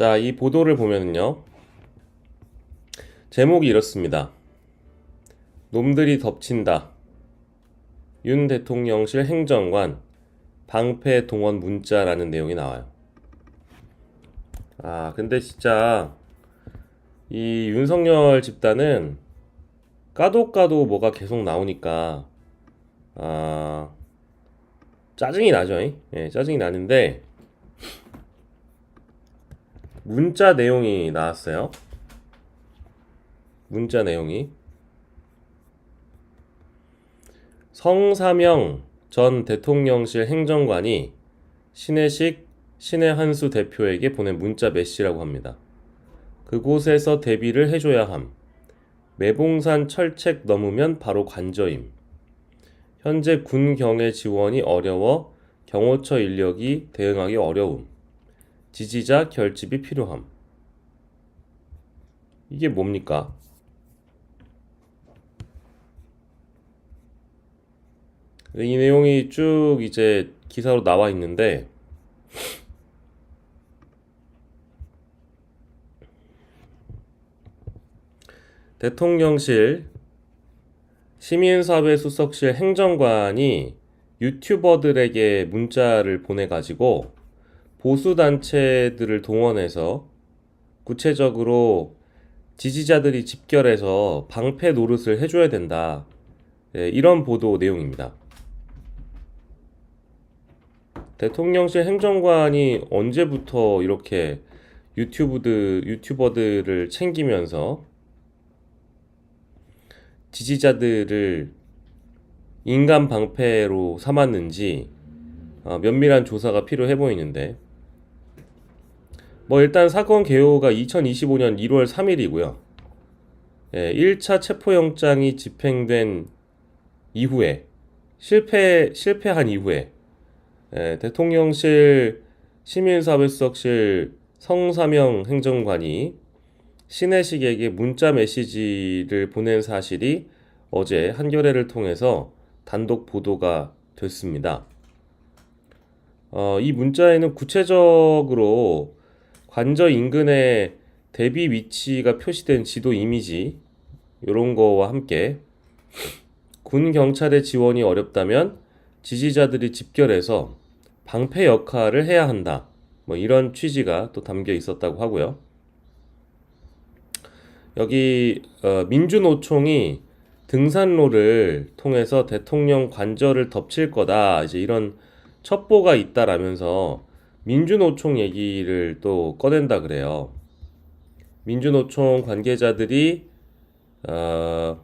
자, 이 보도를 보면은요. 제목이 이렇습니다. 놈들이 덮친다. 윤 대통령실 행정관 방패 동원 문자라는 내용이 나와요. 아, 근데 진짜 이 윤석열 집단은 까도 까도 뭐가 계속 나오니까 아 짜증이 나죠. 잉? 예, 짜증이 나는데 문자 내용이 나왔어요. 문자 내용이 성사명 전 대통령실 행정관이 신혜식 신의 한수 대표에게 보낸 문자 메시라고 합니다. 그곳에서 대비를 해줘야 함. 매봉산 철책 넘으면 바로 관저임. 현재 군 경의 지원이 어려워 경호처 인력이 대응하기 어려움. 지지자 결집이 필요함. 이게 뭡니까? 이 내용이 쭉 이제 기사로 나와 있는데 대통령실 시민사회 수석실 행정관이 유튜버들에게 문자를 보내가지고 보수 단체들을 동원해서 구체적으로 지지자들이 집결해서 방패 노릇을 해줘야 된다. 예, 이런 보도 내용입니다. 대통령실 행정관이 언제부터 이렇게 유튜브들, 유튜버들을 챙기면서 지지자들을 인간 방패로 삼았는지 어, 면밀한 조사가 필요해 보이는데 뭐 일단 사건 개요가 2025년 1월 3일이고요. 예, 1차 체포영장이 집행된 이후에 실패 실패한 이후에 예, 대통령실 시민사회수석실 성사명 행정관이 신혜식에게 문자 메시지를 보낸 사실이 어제 한겨레를 통해서 단독 보도가 됐습니다. 어, 이 문자에는 구체적으로 관저 인근의 대비 위치가 표시된 지도 이미지 이런 거와 함께 군 경찰의 지원이 어렵다면 지지자들이 집결해서 방패 역할을 해야 한다. 뭐 이런 취지가 또 담겨 있었다고 하고요. 여기 어, 민주노총이 등산로를 통해서 대통령 관저를 덮칠 거다. 이제 이런 첩보가 있다라면서 민주노총 얘기를 또 꺼낸다 그래요. 민주노총 관계자들이 어,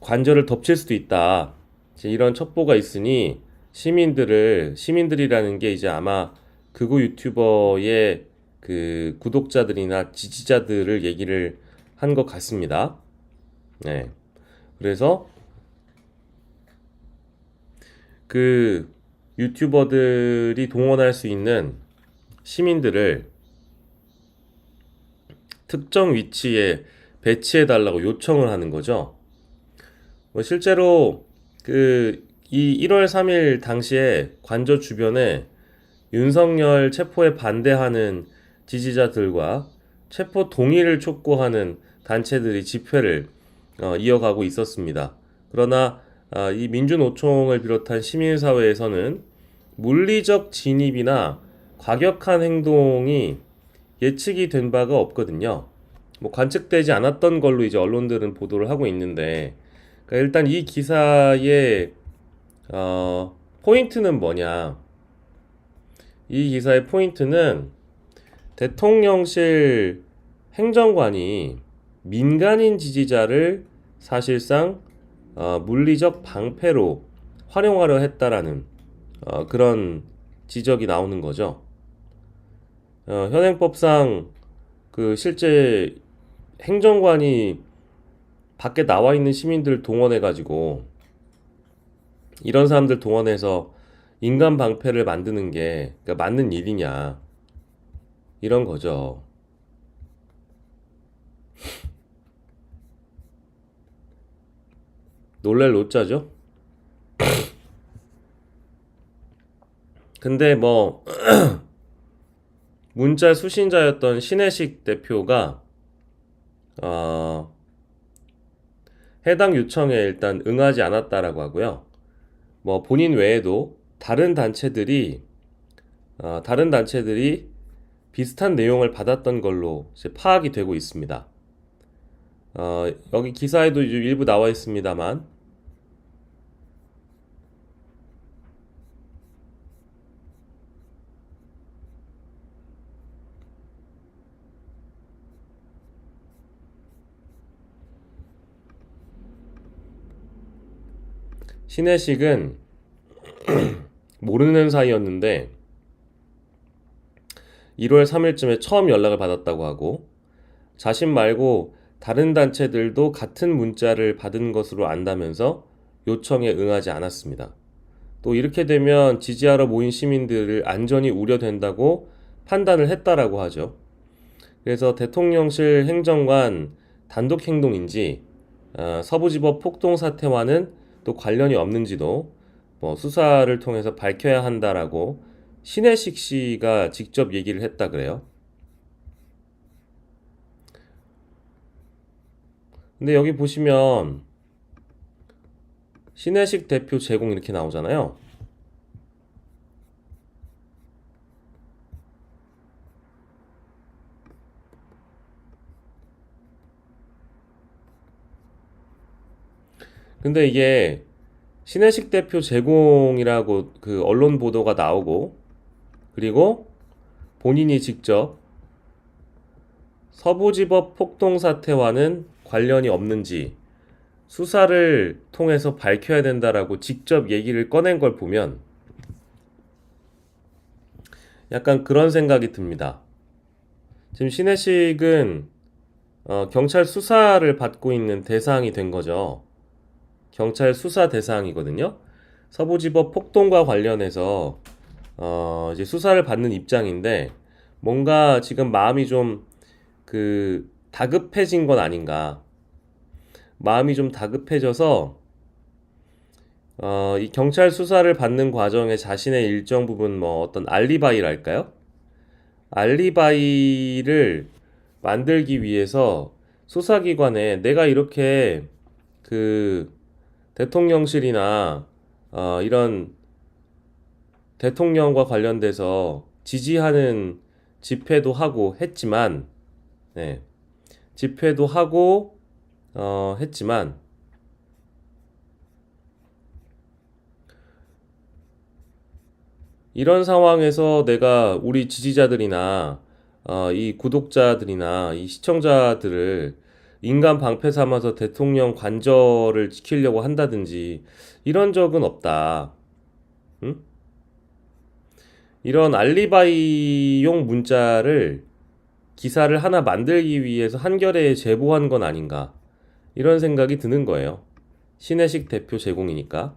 관저를 덮칠 수도 있다. 이런 첩보가 있으니 시민들을 시민들이라는 게 이제 아마 극우 유튜버의 그 구독자들이나 지지자들을 얘기를 한 것 같습니다. 네. 그래서 그 유튜버들이 동원할 수 있는 시민들을 특정 위치에 배치해 달라고 요청을 하는 거죠. 뭐 실제로 그 이 1월 3일 당시에 관저 주변에 윤석열 체포에 반대하는 지지자들과 체포 동의를 촉구하는 단체들이 집회를 어, 이어가고 있었습니다. 그러나 아, 이 민주노총을 비롯한 시민사회에서는 물리적 진입이나 과격한 행동이 예측이 된 바가 없거든요. 뭐 관측되지 않았던 걸로 이제 언론들은 보도를 하고 있는데 그러니까 일단 이 기사의 어, 포인트는 뭐냐? 이 기사의 포인트는 대통령실 행정관이 민간인 지지자를 사실상 어, 물리적 방패로 활용하려 했다라는 어, 그런 지적이 나오는 거죠. 어, 현행법상 그 실제 행정관이 밖에 나와 있는 시민들 동원해 가지고 이런 사람들 동원해서 인간 방패를 만드는 게 그러니까 맞는 일이냐 이런 거죠. 놀랄 노자죠. 근데 뭐 문자 수신자였던 신혜식 대표가 어, 해당 요청에 일단 응하지 않았다라고 하고요. 뭐 본인 외에도 다른 단체들이 어, 다른 단체들이 비슷한 내용을 받았던 걸로 파악이 되고 있습니다. 어, 여기 기사에도 일부 나와 있습니다만 신혜식은 모르는 사이였는데 1월 3일쯤에 처음 연락을 받았다고 하고 자신 말고 다른 단체들도 같은 문자를 받은 것으로 안다면서 요청에 응하지 않았습니다. 또 이렇게 되면 지지하러 모인 시민들을 안전이 우려된다고 판단을 했다라고 하죠. 그래서 대통령실 행정관 단독 행동인지 어, 서부지법 폭동 사태와는 또 관련이 없는지도 뭐 수사를 통해서 밝혀야 한다라고 신혜식 씨가 직접 얘기를 했다 그래요. 근데 여기 보시면 신혜식 대표 제공 이렇게 나오잖아요. 근데 이게 신혜식 대표 제공이라고 그 언론 보도가 나오고 그리고 본인이 직접 서부지법 폭동 사태와는 관련이 없는지 수사를 통해서 밝혀야 된다라고 직접 얘기를 꺼낸 걸 보면 약간 그런 생각이 듭니다. 지금 신혜식은 어, 경찰 수사를 받고 있는 대상이 된 거죠. 경찰 수사 대상이거든요. 서부지법 폭동과 관련해서 어, 이제 수사를 받는 입장인데 뭔가 지금 마음이 좀 그 다급해진 건 아닌가. 마음이 좀 다급해져서 어, 이 경찰 수사를 받는 과정에 자신의 일정 부분 뭐 어떤 알리바이랄까요? 알리바이를 만들기 위해서 수사기관에 내가 이렇게 그 대통령실이나 어, 이런 대통령과 관련돼서 지지하는 집회도 하고 했지만, 네, 집회도 하고 어, 했지만 이런 상황에서 내가 우리 지지자들이나 어, 이 구독자들이나 이 시청자들을 인간 방패 삼아서 대통령 관절을 지키려고 한다든지 이런 적은 없다. 응? 이런 알리바이용 문자를 기사를 하나 만들기 위해서 한겨레에 제보한 건 아닌가. 이런 생각이 드는 거예요. 신혜식 대표 제공이니까.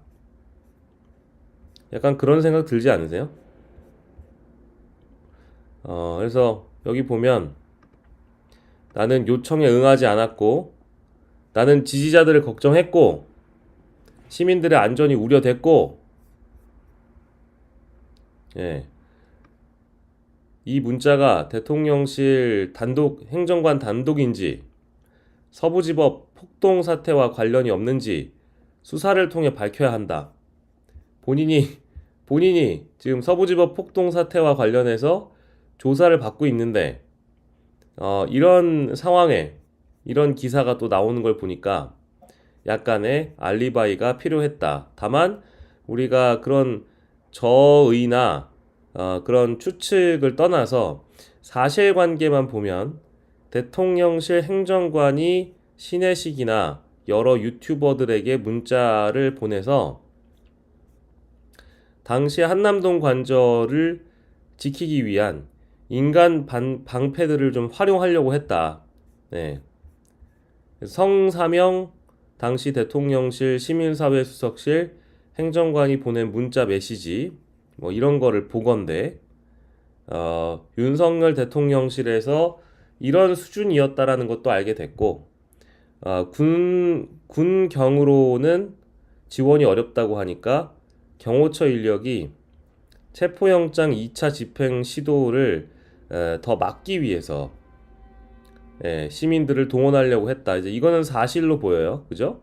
약간 그런 생각 들지 않으세요? 어, 그래서 여기 보면 나는 요청에 응하지 않았고 나는 지지자들을 걱정했고 시민들의 안전이 우려됐고 예. 이 문자가 대통령실 단독 행정관 단독인지 서부지법 폭동 사태와 관련이 없는지 수사를 통해 밝혀야 한다. 본인이 본인이 지금 서부지법 폭동 사태와 관련해서 조사를 받고 있는데 어, 이런 상황에 이런 기사가 또 나오는 걸 보니까 약간의 알리바이가 필요했다. 다만 우리가 그런 저의나 어, 그런 추측을 떠나서 사실관계만 보면 대통령실 행정관이 신혜식이나 여러 유튜버들에게 문자를 보내서 당시 한남동 관저를 지키기 위한 인간 반, 방패들을 좀 활용하려고 했다. 네. 성사명 당시 대통령실 시민사회 수석실 행정관이 보낸 문자 메시지 뭐 이런 거를 보건데 어, 윤석열 대통령실에서 이런 수준이었다라는 것도 알게 됐고 어, 군 군경으로는 지원이 어렵다고 하니까 경호처 인력이 체포영장 2차 집행 시도를 에, 더 막기 위해서 예, 시민들을 동원하려고 했다. 이제 이거는 사실로 보여요. 그죠?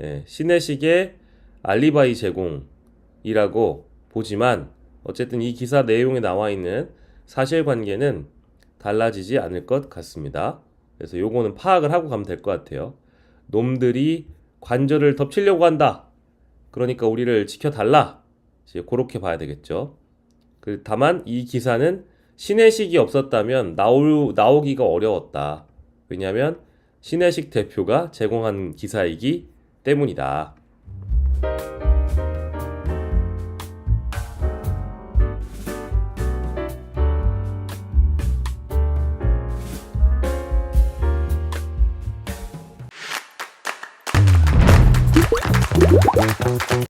예, 신해식의 알리바이 제공이라고 보지만 어쨌든 이 기사 내용에 나와 있는 사실관계는 달라지지 않을 것 같습니다. 그래서 요거는 파악을 하고 가면 될 것 같아요. 놈들이 관절을 덮치려고 한다. 그러니까 우리를 지켜달라. 이제 그렇게 봐야 되겠죠. 그 다만 이 기사는 신혜식이 없었다면 나오, 나오기가 어려웠다. 왜냐하면 신혜식 대표가 제공한 기사이기 때문이다.